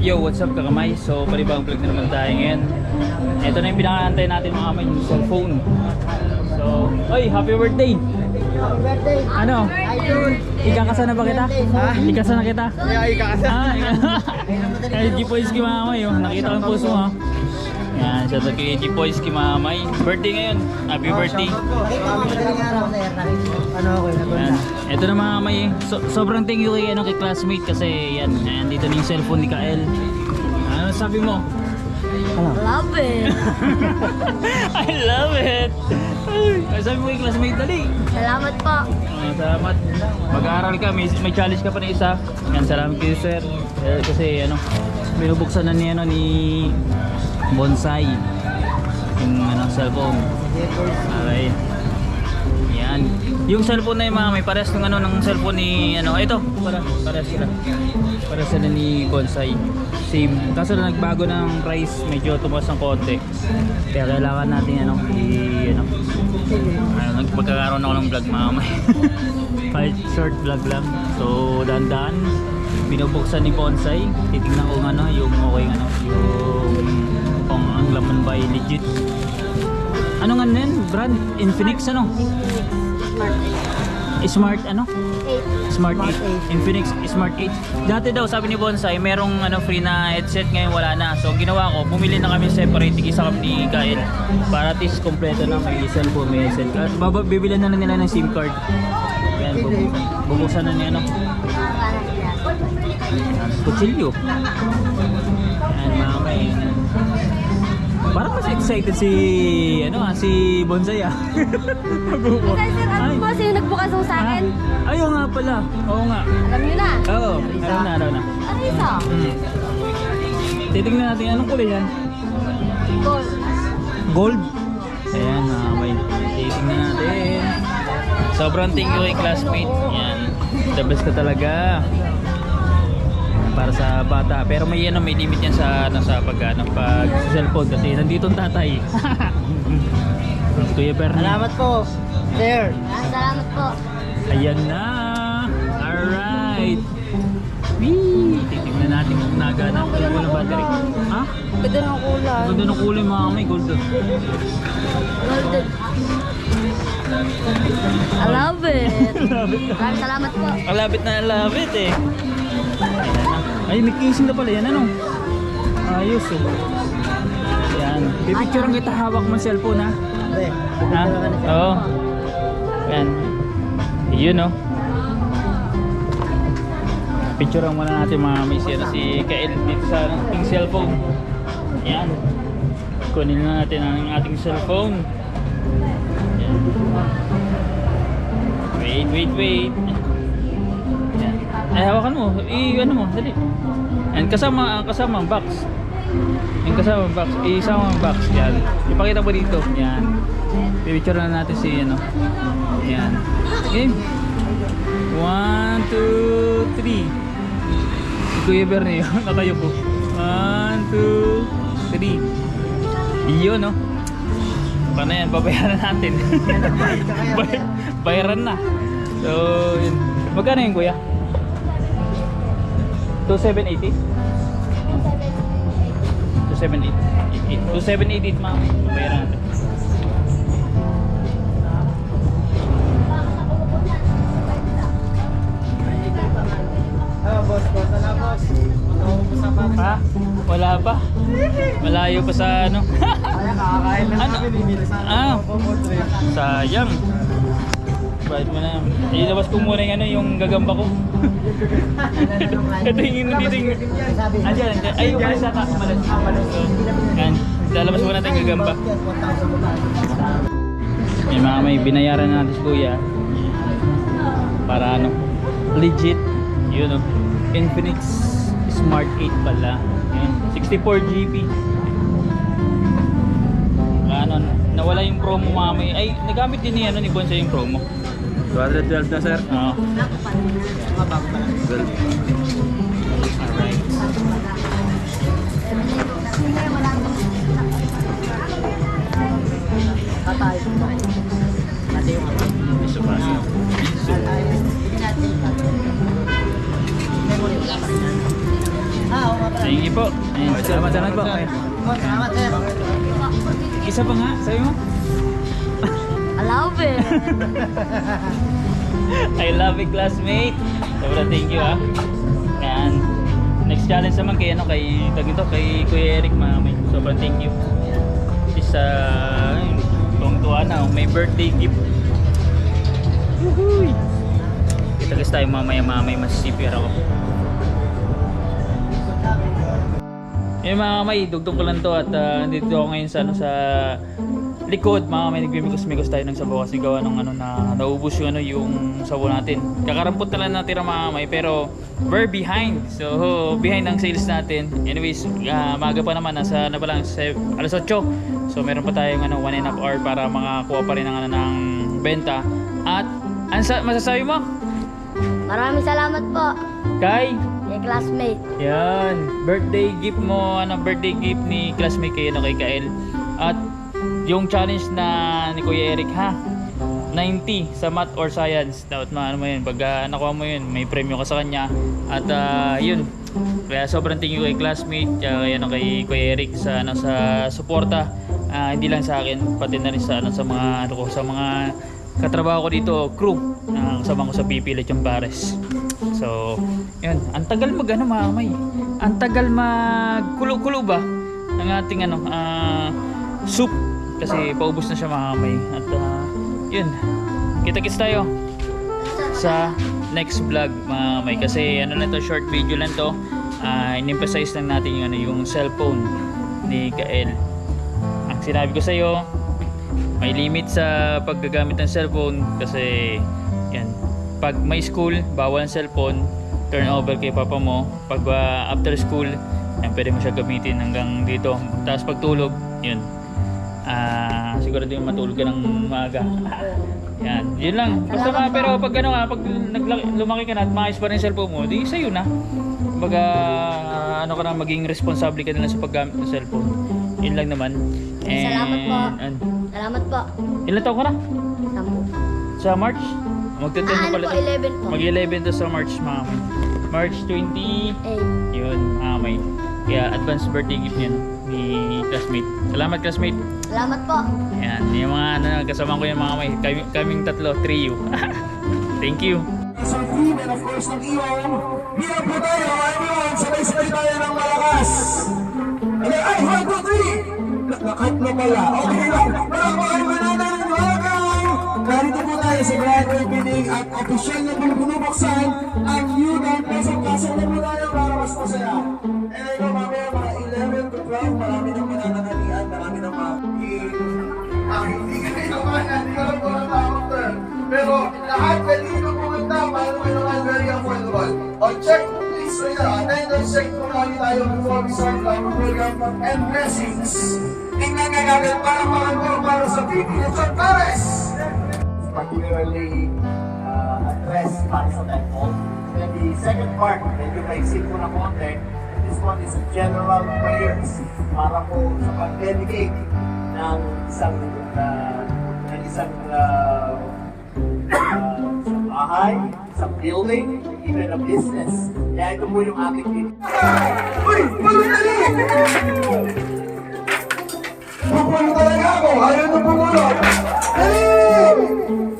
Yo, what's up kakamay? So, panibang vlog na naman tayo ngayon. Ito na yung pinakaantay natin mga kamay, yung cellphone. So, oy, happy birthday! Happy birthday! Ano? Ikakasa na ba kita? Ha? Ikasa na kita? Kaya ikakasa. Ah, kay G-Boys kay mamay, oh. Nakita ko yung puso mo, ha? Yan, shout out kay G-Boys kay mamay. Birthday ngayon. Happy birthday. Na yan. Ano ako Yan. Ito na mga kamay. So, sobrang thank you kay, ano, kay classmate kasi yan, yan, dito na yung cellphone ni Kael. Ano sabi mo? Ano? Love it. I love it! Ay, sabi mo kay classmate, dali. Salamat po. Ah, salamat. Mag-aaral ka, may, may challenge ka pa na isa. Yan, salamat kayo sir. Eh, kasi ano, binubuksan na ni ano ni Bonsai yung ano cellphone. Okay. Yan. Yung cellphone na yung mga may pares ng ano ng cellphone ni ano ito para para sila. Para sila ni Bonsai. Same. Kaso na nagbago ng price, medyo tumaas ng konti. Kaya kailangan natin ano i ano ano nagpagkakaroon ako ng vlog mga may. Kahit short vlog lang. So dahan-dahan binubuksan ni Bonsai. Titingnan ko ano yung okay ano yung ang laman ba ay legit. Ano nga yan? Brand? Infinix ano? Smart ano? Smart 8. Infinix Smart 8. Dati daw sabi ni Bonsai, merong ano free na headset ngayon wala na. So ginawa ko, bumili na kami separate isa kami ni Kael para at least kompleto na may cellphone, may headset. At bibilan na lang nila ng SIM card. Yan, bubuksan, bubuksan na niya ano. Kutsilyo. Yan mga may Parang mas excited si ano ah, si Bonsai ah. Nagbubukas. Sir, sir, ano po sino nagbukas ng sa akin? Ah, Ayaw nga pala. Oo nga. Alam niyo na. Oo, alam na, alam na. Ano isa? Hmm. Titingnan natin anong kulay yan. Gold. Gold. Ayan, mga may. Titingnan natin. Sobrang thank you kay classmate. Yan. The best ka talaga. Para sa bata. Pero may ano, may limit yan sa ano sa pag ano, pag sa cellphone kasi nandito ang tatay. Kuya Bernie. Salamat po, sir. Ah, salamat po. Ayan na! Alright! Wee! Natin kung nagana. Ko ng battery. Ha? Ganda ng kulay. Ganda ng kulay mga kamay. Gold to. Golden. I love it. Maraming salamat po. Kalabit na love it eh. Ay, may casing na pala yan. Ano? Ayos oh. Yan. Pipicturean kita hawak mo cellphone ha. Ha? Oo. Yan. Yun oh. Picturean muna natin mga may si, ano, si Kael dito sa ating cellphone. Yan. Kunin na natin ang ating cellphone. Yan. Wait, wait, wait. Yan. Ay, hawakan mo. I, ano mo, dali. And kasama, kasama ang box. Yung kasama ang box, isama ang box. Yan. Ipakita mo dito. Yan. Pipicture na natin si, ano. Yan. Game. Two, three. Si Kuya Bernie, nakayo po. One, two, three. Iyon, no? Paano yan? Babayaran natin. Bay- bayaran na. So, yun. Magkano yun, kuya? 2780? 2788. 2788, ma'am. Bayaran natin. Boss, boss. Ano, boss? Sa pa? Ha? Wala pa? Malayo pa sa ano? Kaya kakakain lang Ano? kami. Bibili sana Ah. Sayang. Bayad mo na. Ilabas ko muna yung ano, yung gagamba ko. Ito yung dito yung... Andiyan, andiyan. Ay, yung malas naka. Malas. Yan. Lalabas muna natin gagamba. May mga may binayaran na natin kuya. Para ano, legit. Yun o. Infinix Smart 8 pala. Ayan, 64 GB. Ano, nawala yung promo mamay. Ay, nagamit din ni ano ni Bonsai yung promo. 212 na sir? Oo. Bago pa lang. You po. Ayun, salamat, salamat po. Oh, salamat sir. Isa pa nga, sabi mo? I love it. I love it, classmate. Sobrang thank you ah. Yan. Next challenge naman kay ano kay tag ito kay Kuya Eric mamay. Sobrang thank you. Is uh, tuwang tuwa na may birthday gift. Woohoo! Kita guys tayo mamaya mamay masisipir ako. Eh mga kamay, dugtong ko lang to at uh, dito ako ngayon sa ano sa likod mga kamay nagmimikos-mikos tayo ng sabaw kasi gawa ng ano na naubos yung ano yung sabaw natin. Kakarampot na lang natira mga kamay pero we're behind. So behind ang sales natin. Anyways, uh, maga pa naman nasa na pa lang alas 8. So meron pa tayong ano one and a half hour para makakuha pa rin ng ano ng benta. At ano sa masasabi mo? Maraming salamat po. Kay Kay classmate. yan, birthday gift mo, ano, birthday gift ni classmate kayo na kay Kael. At yung challenge na ni Kuya Eric ha, 90 sa math or science. Dapat ma ano mo yun, pag ah, nakuha mo yun, may premyo ka sa kanya. At ah, yun, kaya sobrang thank you kay classmate, kay, ano, kay Kuya Eric sa, ano, sa suporta. Ah, hindi lang sa akin, pati na rin sa, ano, sa mga, ano, sa mga katrabaho ko dito, crew, na kasama ko sa PP Lechon Pares. So, yun. Ang tagal mag ano mga kamay. Ang tagal mag kulo-kulo ba ng ating ano ah, soup kasi paubos na siya mga kamay. At ah, yun. Kita-kits tayo sa next vlog mga kamay kasi ano lang to short video lang to. Ah, in-emphasize lang natin yung ano yung cellphone ni Kael. Ang sinabi ko sa iyo, may limit sa paggagamit ng cellphone kasi yan pag may school bawal ang cellphone turn over kay papa mo pag ah, after school yan, pwede mo siya gamitin hanggang dito tapos pag tulog yun ah siguro din matulog ka ng maaga yan yun lang basta mga pero pag ano nga pag naglaki, lumaki ka na at maayos pa rin yung cellphone mo di sa'yo na baga ano ka na maging responsable ka na lang sa paggamit ng cellphone yun lang naman Salamat po. and, Salamat po. Ilan taon ka na? Sampu. Sa March? Magte-10 Ah, ano pala. po, to. 11 po. Mag-11 to sa March, mga kamay. March 20, Eh, yun, mga kamay. Kaya advance birthday gift niyan ni classmate. Salamat classmate. salamat po. Yan, yung mga ano, kasama ko yan mga. Kami, kaming tatlo, trio. Thank you. sa team and of course ng Ion. Hirap po tayo, everyone. Sabay-sabay tayo ng malakas. Ay, ay, one, two, three. Nakat na pala. Okay lang. Na binubuksan ang Pasok Pasok na tayo para mas masaya. And I know mamaya mga 11 to 12, marami nang mananangalian, marami nang mga Ah, hindi ka naman, hindi ka lang po ang tawag doon. Pero lahat pwede nyo pumunta, kayo naman very affordable. O check please now, attendance check po namin tayo before we start our program and blessings. Tingnan nga natin para po para sa Pilipinas at Pares. Particularly uh, address para sa temple. Then the second part, medyo maisip ko na konti, this one is general prayers para po sa pag-dedicate ng isang uh, ng isang uh, uh, isang bahay, isang building, even a business. Kaya ito po yung ating video. Uy! Pagdali! Pupulo talaga ako! Ayaw na pumulo! Dali!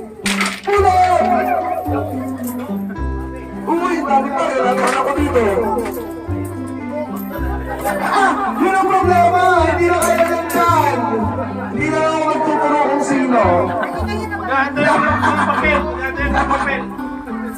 Dami pa! Kailangan ako dito! Ah! Yun ang problema! Hindi na kaya ng dyan! Hindi na ako magtuturo kung sino. Na yung papel. Na yung papel.